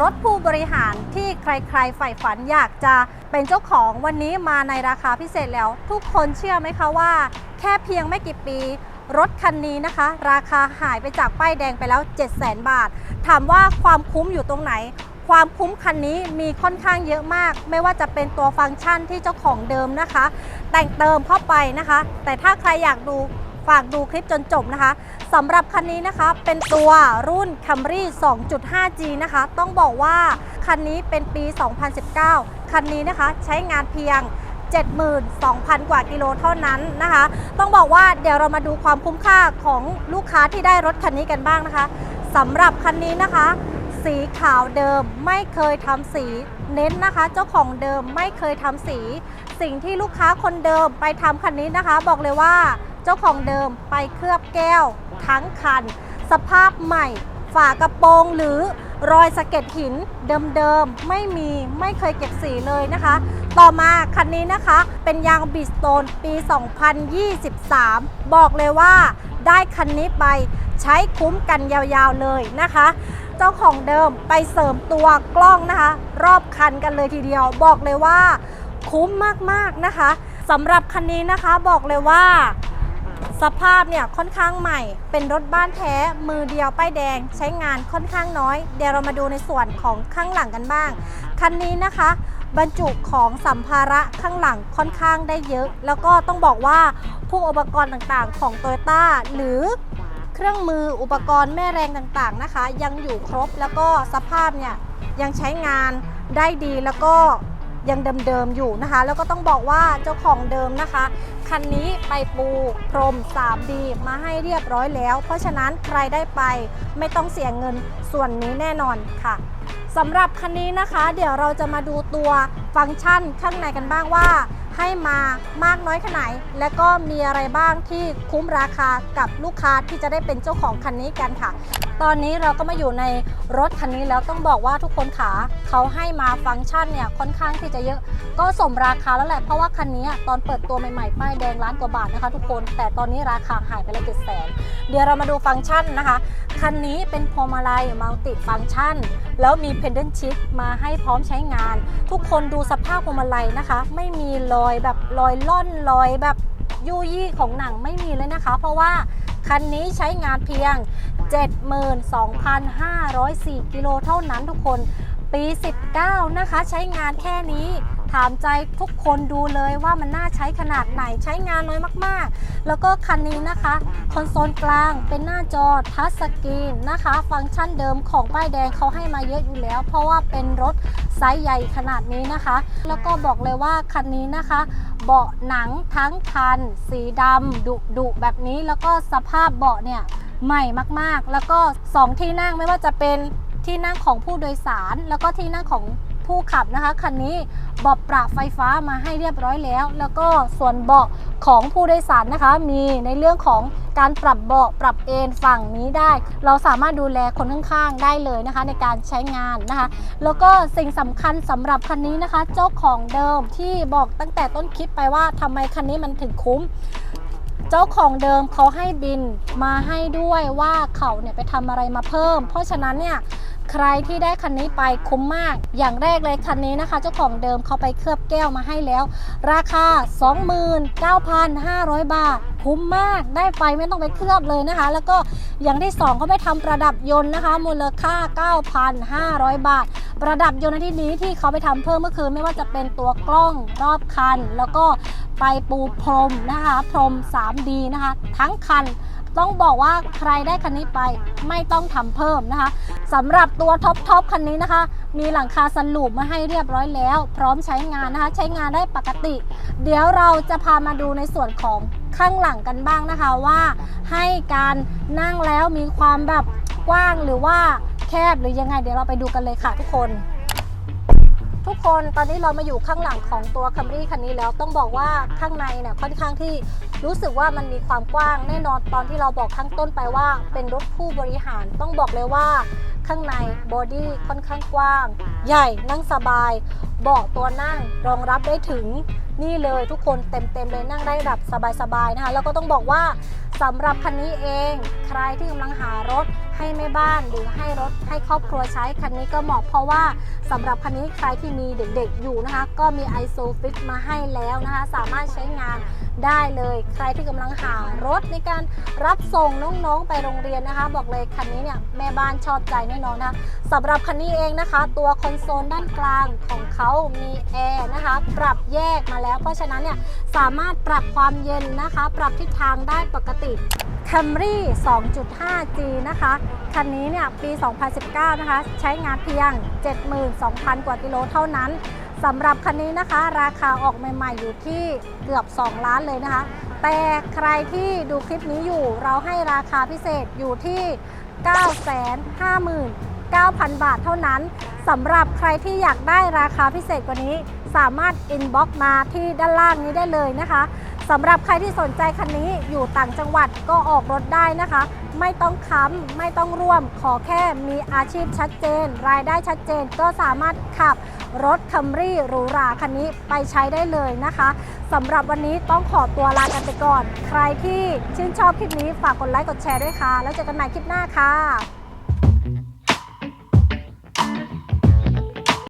รถผู้บริหารที่ใครๆใฝ่ฝันอยากจะเป็นเจ้าของวันนี้มาในราคาพิเศษแล้ว ทุกคนเชื่อไหมคะว่า แค่เพียงไม่กี่ปี รถคันนี้นะคะ ราคาหายไปจากป้ายแดงไปแล้ว 7 0 0 0 0 0 บาท ถามว่าความคุ้มอยู่ตรงไหน ความคุ้มคันนี้มีค่อนข้างเยอะมาก ไม่ว่าจะเป็นตัวฟังก์ชันที่เจ้าของเดิมนะคะ แต่งเติมเข้าไปนะคะ แต่ถ้าใครอยากดู ฝากดูคลิปจนจบนะคะสำหรับคันนี้นะคะเป็นตัวรุ่น Camry 2.5G นะคะ ต้องบอกว่าคันนี้เป็นปี 2019 คันนี้นะคะใช้งานเพียง 72,000 กว่ากิโลเท่านั้นนะคะ ต้องบอกว่าเดี๋ยวเรามาดูความคุ้มค่าของลูกค้าที่ได้รถคันนี้กันบ้างนะคะสำหรับคันนี้นะคะ สีขาวเดิมไม่เคยทำสีเน้นนะคะ เจ้าของเดิมไม่เคยทำสี สิ่งที่ลูกค้าคนเดิมไปทำคันนี้นะคะ บอกเลยว่า เจ้าของเดิมไปเคลือบแก้วทั้งคัน สภาพใหม่ ฝากระโปรงหรือรอยสะเก็ดหินเดิมๆ ไม่มีไม่เคยเก็บสีเลยนะคะ ต่อมาคันนี้นะคะเป็นยางบิสโตนปี 2023 บอกเลยว่าได้คันนี้ไปใช้คุ้มกันยาวๆเลยนะคะ เจ้าของเดิมไปเสริมตัวกล้องนะคะ รอบคันกันเลยทีเดียว บอกเลยว่าคุ้มมากๆนะคะสำหรับคันนี้นะคะบอกเลยว่า สภาพเนี่ยค่อนข้างใหม่ เป็นรถบ้านแท้มือเดียวป้ายแดง ใช้งานค่อนข้างน้อย เดี๋ยวเรามาดูในส่วนของข้างหลังกันบ้าง คันนี้นะคะ บรรจุของสัมภาระข้างหลังค่อนข้างได้เยอะ แล้วก็ต้องบอกว่าพวกอุปกรณ์ต่างๆ ของ t o y ต้าหรือเครื่องมืออุปกรณ์แม่แรงต่างๆนะคะ ยังอยู่ครบแล้วก็สภาพเนี่ยยังใช้งานได้ดีแล้วก็ ยังเดิมๆอยู่นะคะ แล้วก็ต้องบอกว่าเจ้าของเดิมนะคะ คันนี้ไปปูพรม 3D มาให้เรียบร้อยแล้ว เพราะฉะนั้นใครได้ไปไม่ต้องเสียเงินส่วนนี้แน่นอนค่ะสำหรับคันนี้นะคะ เดี๋ยวเราจะมาดูตัวฟังก์ชันข้างในกันบ้างว่า ให้มามากน้อยแค่ไหน และก็มีอะไรบ้างที่คุ้มราคากับลูกค้าที่จะได้เป็นเจ้าของคันนี้กันค่ะ ตอนนี้เราก็มาอยู่ในรถคันนี้แล้วต้องบอกว่าทุกคนขาเขาให้มาฟังก์ชันเนี่ยค่อนข้างที่จะเยอะก็สมราคาแล้วแหละเพราะว่าคันนี้ตอนเปิดตัวใหม่ๆป้ายแดงล้านกว่าบาทนะคะทุกคน แต่ตอนนี้ราคาหายไปล้วเจ็ดแสนเดี๋ยวเรามาดูฟังก์ชันนะคะคันนี้เป็นพวงมาลัยมัลติฟังก์ชันแล้วมีเพนเดนชิ t มาให้พร้อมใช้งาน ทุกคนดูสภาพพวงมาลัยนะคะ ไม่มีรอยแบบรอยล่อนรอยแบบยุยี่ของหนังไม่มีเลยนะคะ เพราะว่าคันนี้ใช้งานเพียง 72,504 กิโลเท่านั้นทุกคนปี 19 นะคะ ใช้งานแค่นี้ถามใจทุกคนดูเลยว่ามันน่าใช้ขนาดไหนใช้งานน้อยมากๆ แล้วก็คันนี้นะคะ คอนโซลกลางเป็นหน้าจอทัชสกรีนนะคะ ฟังก์ชันเดิมของป้ายแดงเขาให้มาเยอะอยู่แล้ว เพราะว่าเป็นรถ ไซส์ใหญ่ขนาดนี้นะคะ แล้วก็บอกเลยว่าคันนี้นะคะ เบาะหนังทั้งคัน สีดำดุดุแบบนี้แล้วก็สภาพเบาะเนี่ยใหม่มากๆ แล้วก็ 2 ที่นั่งไม่ว่าจะเป็นที่นั่งของผู้โดยสาร แล้วก็ที่นั่งของ ผู้ขับนะคะคันนี้เบาะปรับไฟฟ้ามาให้เรียบร้อยแล้ว แล้วก็ส่วนเบาะของผู้โดยสารนะคะ มีในเรื่องของการปรับเบาะปรับเอนฝั่งนี้ได้ เราสามารถดูแลคนข้างๆได้เลยนะคะ ในการใช้งานนะคะ แล้วก็สิ่งสำคัญสำหรับคันนี้นะคะ เจ้าของเดิมที่บอกตั้งแต่ต้นคลิปไปว่าทำไมคันนี้มันถึงคุ้มเจ้าของเดิมเขาให้บินมาให้ด้วยว่าเขาเนี่ยไปทำอะไรมาเพิ่ม เพราะฉะนั้นเนี่ย ใครที่ได้คันนี้ไปคุ้มมาก อย่างแรกเลยคันนี้นะคะ เจ้าของเดิมเขาไปเคลือบแก้วมาให้แล้ว ราคา 29,500 บาท คุ้มมากได้ไปไม่ต้องไปเคลือบเลยนะคะ แล้วก็อย่างที่สองเขาไปทำประดับยนต์นะคะ มูลค่า 9,500 บาท ประดับยนต์ในที่นี้ที่เขาไปทำเพิ่มก็คือไม่ว่าจะเป็นตัวกล้องรอบคัน แล้วก็ไปปูพรมนะคะ พรม 3D นะคะ ทั้งคัน ต้องบอกว่าใครได้คันนี้ไปไม่ต้องทำเพิ่มนะคะสำหรับตัวท็อปทอปคันนี้นะคะ มีหลังคาสลูปมาให้เรียบร้อยแล้ว พร้อมใช้งานนะคะ ใช้งานได้ปกติ เดี๋ยวเราจะพามาดูในส่วนของข้างหลังกันบ้างนะคะว่า ให้การนั่งแล้วมีความแบบกว้างหรือว่าแคบหรือยังไง เดี๋ยวเราไปดูกันเลยค่ะทุกคน ทุกคนตอนนี้เรามาอยู่ข้างหลังของตัวคัมรี่คันนี้แล้วต้องบอกว่าข้างในเนี่ยค่อนข้างที่รู้สึกว่ามันมีความกว้างแน่นอนตอนที่เราบอกข้างต้นไปว่า เป็นรถผู้บริหารต้องบอกเลยว่า ข้างในบอดี้ค่อนข้างกว้าง ใหญ่นั่งสบายเบาะตัวนั่งรองรับได้ถึงนี่เลยทุกคนเต็มๆเลยนั่งได้แบบสบายๆนะคะแล้วก็ต้องบอกว่าสำหรับคันนี้เอง ใครที่กำลังหารถ ให้แม่บ้านหรือให้รถให้ครอบครัวใช้คันนี้ก็เหมาะเพราะว่าสำหรับคันนี้ใครที่มีเด็กๆอยู่นะคะ ก็มี ISOFIT มาให้แล้วนะคะ สามารถใช้งานได้เลย ใครที่กำลังหารถในการรับส่งน้องๆไปโรงเรียนนะคะ บอกเลยคันนี้เนี่ยแม่บ้านชอบใจแน่นอนนะคะสำหรับคันนี้เองนะคะ ตัวคอนโซลด้านกลางของเขามีแอร์นะคะ ปรับแยกมาแล้ว เพราะฉะนั้นเนี่ยสามารถปรับความเย็นนะคะ ปรับทิศทางได้ปกติ Camry 2.5G นะคะคันนี้เนี่ยปี 2019 นะคะ ใช้งานเพียง 72,000 กว่ากิโลเท่านั้นสำหรับคันนี้นะคะ ราคาออกใหม่ ๆ อยู่ที่เกือบ 2 ล้านเลยนะคะ แต่ใครที่ดูคลิปนี้อยู่เราให้ราคาพิเศษอยู่ที่ 959,000 บาทเท่านั้นสำหรับใครที่อยากได้ราคาพิเศษกว่านี้ สามารถอินบ็อกมาที่ด้านล่างนี้ได้เลยนะคะ สำหรับใครที่สนใจคันนี้อยู่ต่างจังหวัดก็ออกรถได้นะคะ ไม่ต้องค้ำไม่ต้องร่วม ขอแค่มีอาชีพชัดเจน รายได้ชัดเจนก็สามารถขับรถคัมรี่หรูหราคันนี้ไปใช้ได้เลยนะคะสำหรับวันนี้ต้องขอตัวลากันไปก่อน ใครที่ชื่นชอบคลิปนี้ฝากกดไลค์กดแชร์ด้วยค่ะ แล้วเจอกันใหม่คลิปหน้าค่ะ